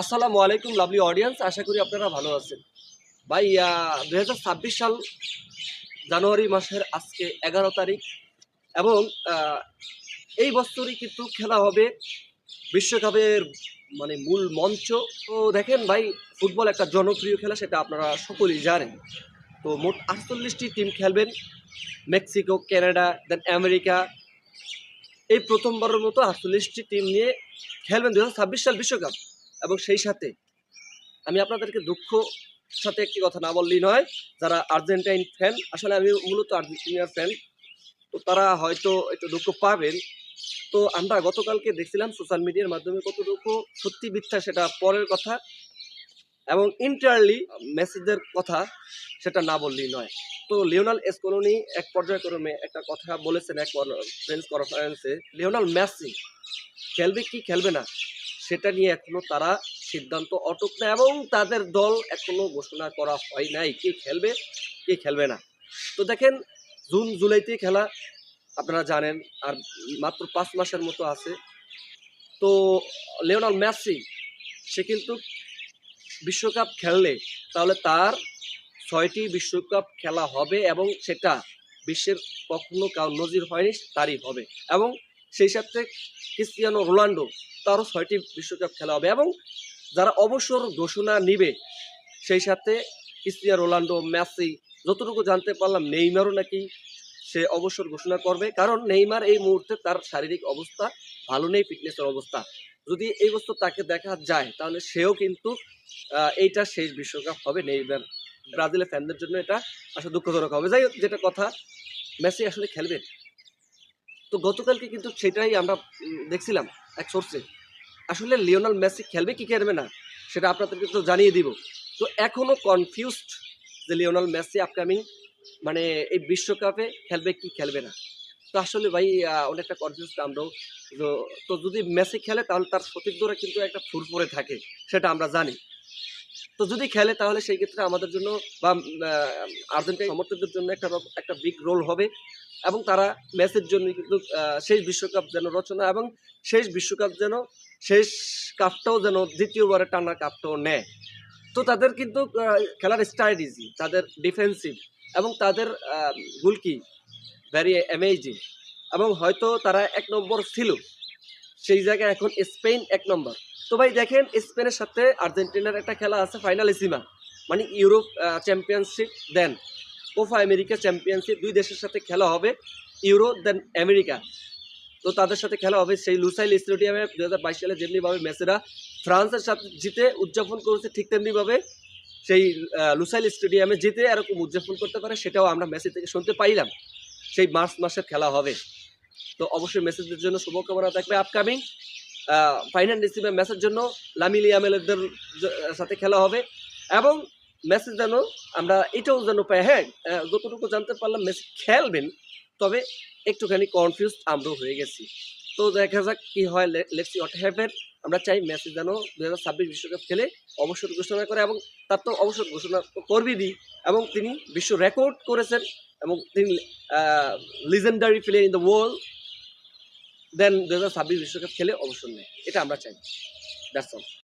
আসসালামু আলাইকুম lovely audience আশা করি আপনারা ভালো আছেন। ভাই দু হাজার ছাব্বিশ সাল জানুয়ারি মাসের আজকে এগারো তারিখ এবং এই বছরই কিন্তু খেলা হবে বিশ্বকাপের মানে মূল মঞ্চ। তো দেখেন ভাই, ফুটবল একটা জনপ্রিয় খেলা, সেটা আপনারা সকলেই জানেন। তো মোট আটচল্লিশটি টিম খেলবেন, মেক্সিকো, কানাডা, দেন আমেরিকা। এই প্রথমবারের মতো আটচল্লিশটি টিম নিয়ে খেলবেন দু হাজার ছাব্বিশ সাল বিশ্বকাপ। এবং সেই সাথে আমি আপনাদেরকে দুঃখ সাথে একটি কথা না বললেই নয়, যারা আর্জেন্টাইন ফ্যান আসলে আমি মূলত আর্জেন্টিনার ফ্যান তো তারা হয়তো একটু দুঃখ পাবেন। তো আমরা গতকালকে দেখছিলাম সোশ্যাল মিডিয়ার মাধ্যমে কতটুকু সত্যি মিথ্যা সেটা পরের কথা এবং ইন্টারলি মেসেজের কথা সেটা না বললেই নয়। তো লিওনাল এসকোলোনি এক পর্যায়ক্রমে একটা কথা বলেছেন এক প্রেস কনফারেন্সে লিওনাল মেসি, খেলবে কি খেলবে না? সেটা নিয়ে এখনও তারা সিদ্ধান্ত অটক না এবং তাদের দল এখনও ঘোষণা করা হয় নাই। কে খেলবে কে খেলবে না। তো দেখেন, জুন জুলাইতে খেলা, আপনারা জানেন, আর মাত্র পাঁচ মাসের মতো আছে। তো লিওনাল মেসি, সে কিন্তু বিশ্বকাপ খেললে, তাহলে তার ছয়টি বিশ্বকাপ খেলা হবে এবং সেটা বিশ্বের কখনো কাউ নজির হয়নি, তারই হবে। এবং সেই সাথে ক্রিস্টিয়ানো রোনাল্ডো তারও ছয়টি বিশ্বকাপ খেলা হবে এবং যারা অবসর ঘোষণা নিবে, সেই সাথে ক্রিস্টিয়ানো রোনাল্ডো মেসি, যতটুকু জানতে পারলাম নেইমারও নাকি সে অবসর ঘোষণা করবে। কারণ নেইমার এই মুহূর্তে তার শারীরিক অবস্থা ভালো নেই, ফিটনেসের অবস্থা। যদি এই বছর তাকে দেখা যায়, তাহলে সেও কিন্তু এইটা শেষ বিশ্বকাপ হবে নেইমার। ব্রাজিলের ফ্যানদের জন্য এটা আসলে দুঃখজনক হবে। যাই যেটা কথা, মেসি আসলে খেলবে তো গতকালকে কিন্তু সেটাই আমরা দেখছিলাম এক সোর্সে আসলে লিওনাল মেসি খেলবে কি খেলবে না, সেটা আপনাদেরকে তো জানিয়ে দিব। তো এখনও কনফিউজড যে লিওনাল মেসি আপকামিং মানে এই বিশ্বকাপে খেলবে কি খেলবে না। তো আসলে ভাই অনেকটা কনফিউজ আমরাও তো তো যদি মেসি খেলে তাহলে তার সতীর্থরা কিন্তু একটা ফুরফুরে থাকে, সেটা আমরা জানি। তো যদি খেলে, তাহলে সেই ক্ষেত্রে আমাদের জন্য বা আর্জেন্টাইন সমর্থকদের জন্য একটা একটা বিগ রোল হবে। এবং তারা ম্যাচের জন্য কিন্তু শেষ বিশ্বকাপ যেন রচনা এবং শেষ বিশ্বকাপ যেন, শেষ কাপটাও যেন দ্বিতীয়বারে টানা কাপটাও নেয়। তো তাদের কিন্তু খেলার স্ট্র্যাটেজি তাদের ডিফেন্সিভ এবং তাদের গুলকি ভ্যারি অ্যামেজিং এবং হয়তো তারা এক নম্বর ছিল, সেই জায়গায় এখন স্পেন এক নম্বর। তো ভাই দেখেন, স্পেনের সাথে আর্জেন্টিনার একটা খেলা আছে ফাইনালিসিমা মানে ইউরোপ চ্যাম্পিয়নশিপ দেন। কোফা আমেরিকা চ্যাম্পিয়নশিপ দুই দেশের সাথে খেলা হবে, ইউরো দেন আমেরিকা। তো তাদের সাথে খেলা হবে সেই লুসাইল স্টেডিয়ামে দু হাজার বাইশ সালে যেমনিভাবে মেসেরা ফ্রান্সের সাথে জিতে উদযাপন করেছে, ঠিক তেমনিভাবে সেই লুসাইল স্টেডিয়ামে জিতে এরকম উদযাপন করতে পারে, সেটাও আমরা মেসি থেকে শুনতে পাইলাম। সেই মার্চ মাসের খেলা হবে। তো অবশ্যই মেসেজের জন্য শুভকামনা থাকবে আপকামিং ফাইনাল রিসিভে ম্যাচের জন্য লামিলি আমেলদের সাথে খেলা হবে। এবং মেসেজ যেন আমরা এটাও যেন পাই হ্যাঁ যতটুকু জানতে পারলাম, মেসি খেলবেন, তবে একটুখানি কনফিউজ আমরাও হয়ে গেছি। তো দেখা যাক কি হয় লেটসি হোয়াট হ্যাপেন আমরা চাই মেসি যেন দু হাজার ছাব্বিশ বিশ্বকাপ খেলে অবসর ঘোষণা করে এবং তার তো অবসর ঘোষণা করবেনই এবং তিনি বিশ্ব রেকর্ড করেছেন এবং তিনি legendary player in the world then দু হাজার ছাব্বিশ বিশ্বকাপ খেলে অবসর নেয়। এটা আমরা চাই। That's all